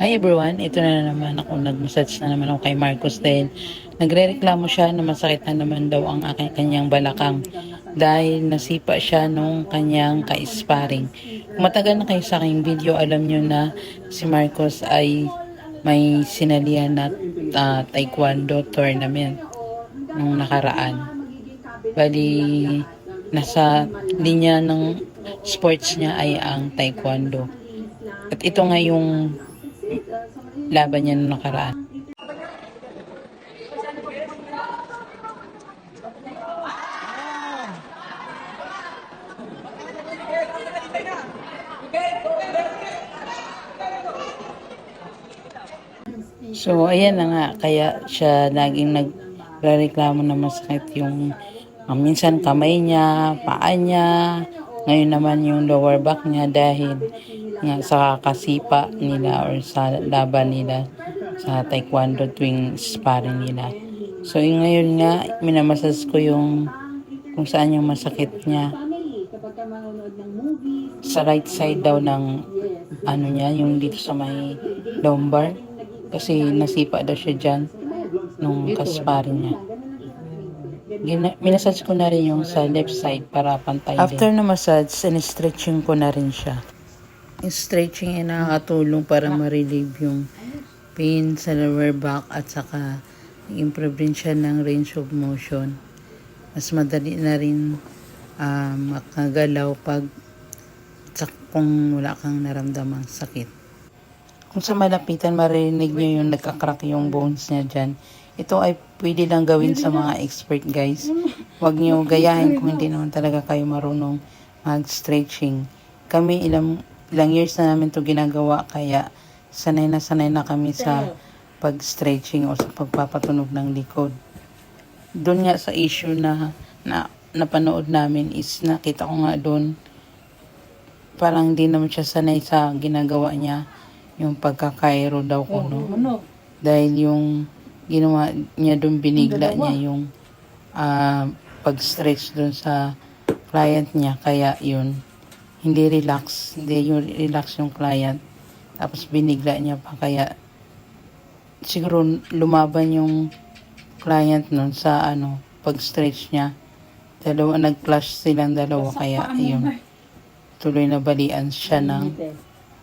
Hi everyone, ito na naman ako. Nag-message na naman ako kay Marcos dahil nagre-reklamo siya na masakit na naman daw ang aking kanyang balakang dahil nasipa siya nung kanyang ka-sparring. Matagal na kayo sa aking video, alam nyo na si Marcos ay may sinalihan na ah, taekwondo tournament nung nakaraan. Bali, nasa linya ng sports niya ay ang taekwondo. At ito nga yung laban niya nung nakaraan. So, ayan na nga. Kaya siya laging nagreklamo na masakit yung ah, minsan kamay niya, paa niya, ngayon naman yung lower back niya dahil nga sa kakasipa nila or sa laban nila sa taekwondo tuwing sparring nila. So, yung ngayon nga, minamasas ko yung kung saan yung masakit niya. Sa right side daw ng ano niya, yung dito sa may lumbar. Kasi nasipa daw siya dyan nung kasparin niya. Gina- minasage ko na rin yung sa left side para pantay After na massage, in-stretching ko na rin siya. Stretching ay nakakatulong para ma-relieve yung pain sa lower back at saka improve rin siya ng range of motion. Mas madali na rin ah, makagalaw pag kung wala kang naramdamang sakit. Kung sa malapitan marinig nyo yung nagkakrack yung bones niya dyan, ito ay pwede lang gawin sa mga expert guys. Huwag nyo gayahin kung hindi naman talaga kayo marunong mag-stretching. Kami ilang, ilang years na namin to ginagawa kaya sanay na sanay na kami sa pag-stretching o sa pagpapatunog ng likod. Doon nga sa issue na, na napanood namin is nakita ko nga doon parang hindi naman siya sanay sa ginagawa niya yung pagkakairo daw ko no? Dahil yung ginawa niya doon binigla niya yung ah, pag-stretch doon sa client niya kaya yun hindi relax. Hindi yung relax yung client. Tapos binigla niya pa. Kaya siguro lumaban yung client nun sa ano pag-stretch niya. Dalawa nag-clash silang dalawa. Kaya yun tuloy na balian siya ng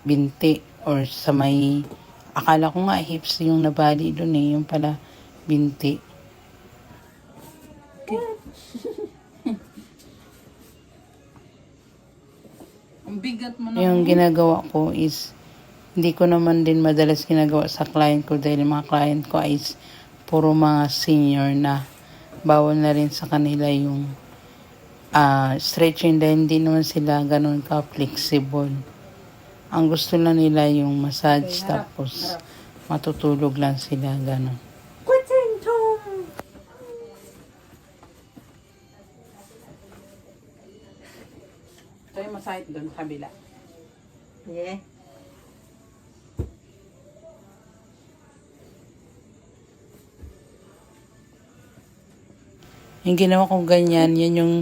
binti or sa may akala ko nga hips yung nabali doon eh. Yung pala binti Ang bigat mo na. yung ginagawa ko is hindi ko naman din madalas ginagawa sa client ko dahil mga client ko ay is puro mga senior na bawal na rin sa kanila yung ah, stretching dahil hindi naman sila ganun ka flexible ang gusto lang nila yung massage tapos matutulog lang sila ganun Ito yung masahit doon kabila. Yeah. Yung ginawa kong ganyan, yan yung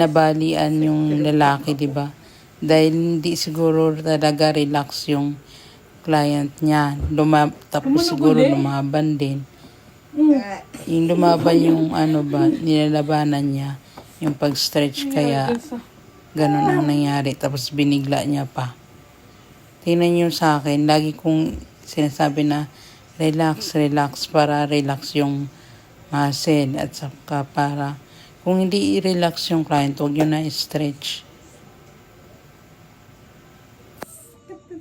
nabalian yung lalaki, di ba? Dahil hindi siguro talaga relax yung client niya. Luma tapos siguro lumaban din. Yung lumaban yung ano ba, nilalabanan niya. Yung pag-stretch kaya ganun ang nangyari. Tapos binigla niya pa. Tingnan niyo sa akin, lagi kong sinasabi na relax, relax para relax yung muscle at saka para kung hindi i-relax yung client, huwag yun na stretch.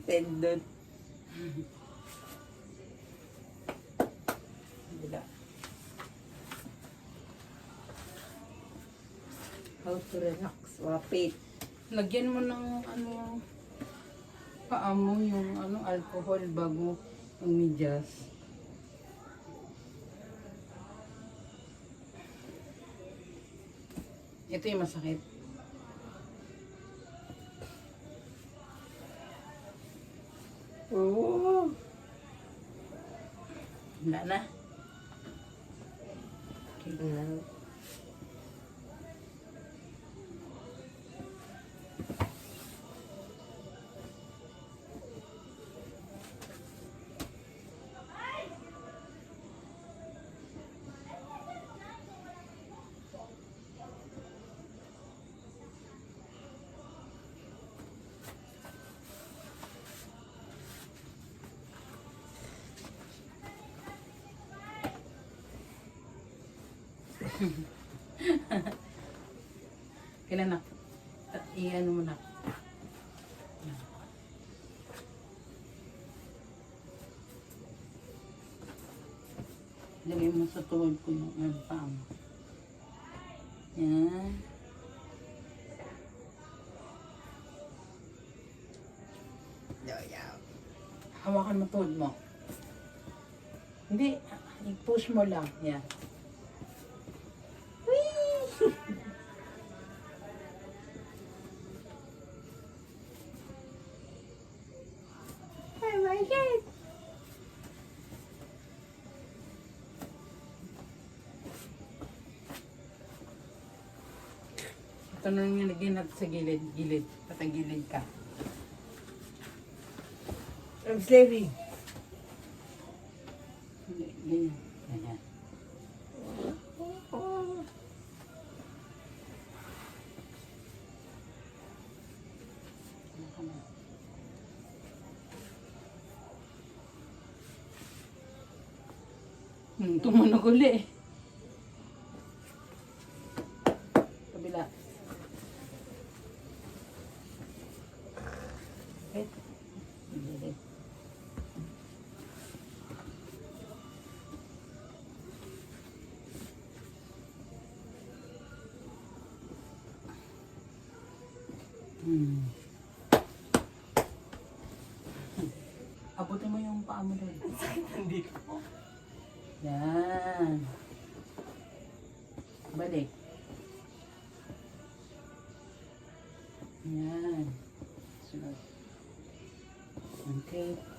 Tendon. How to relax. Wapit. Lagyan mo ng ano, paa mo yung ano, alcohol bago ang medyas. Ito yung masakit. Oo. Wala na. Mm. Kailan na? I-ano mo na. Lagay mo sa tuhod ko yung ano, paa mo. Yan. Hawakan mo tuhod mo. Hindi, i-push mo lang. Yan. God. Ito na yung natin sa gilid. Gilid. Patagilid ka. I'm. Hindi, Ganyan. Ganyan. Hmm, tumunog uli. Kabila. Eh. Hmm. Abutin mo yung paa mo doon. Hindi ko. Yan. Balik. Yan. Sunod. Okay.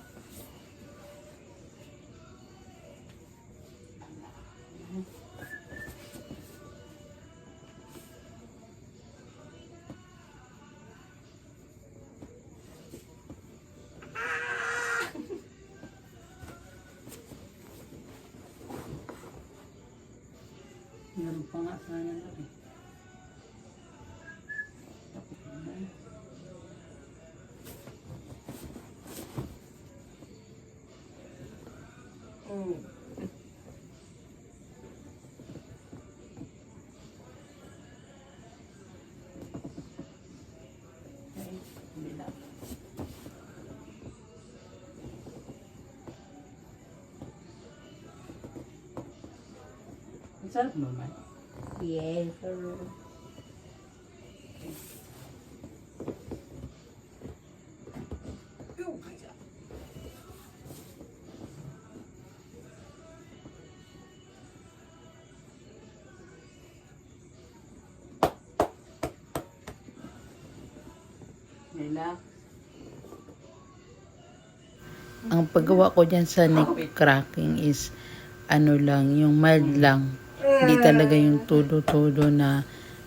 Meron pa nga sana na eh. Tapos na. Mm. Okay, kabila. Ang sarap naman. Yes, sir. Relax. Ang paggawa ko dyan sa neck cracking is ano lang, yung mild lang. Hindi talaga yung todo-todo na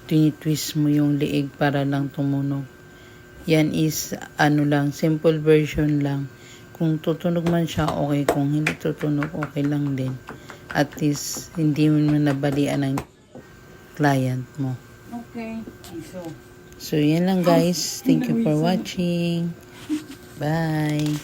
tinitwist mo yung liig para lang tumunog. Yan is ano lang, simple version lang. Kung tutunog man siya, okay. Kung hindi tutunog, okay lang din. At least, hindi mo nabalian ng client mo. Okay. So, So, yan lang guys. Thank you for watching. Bye.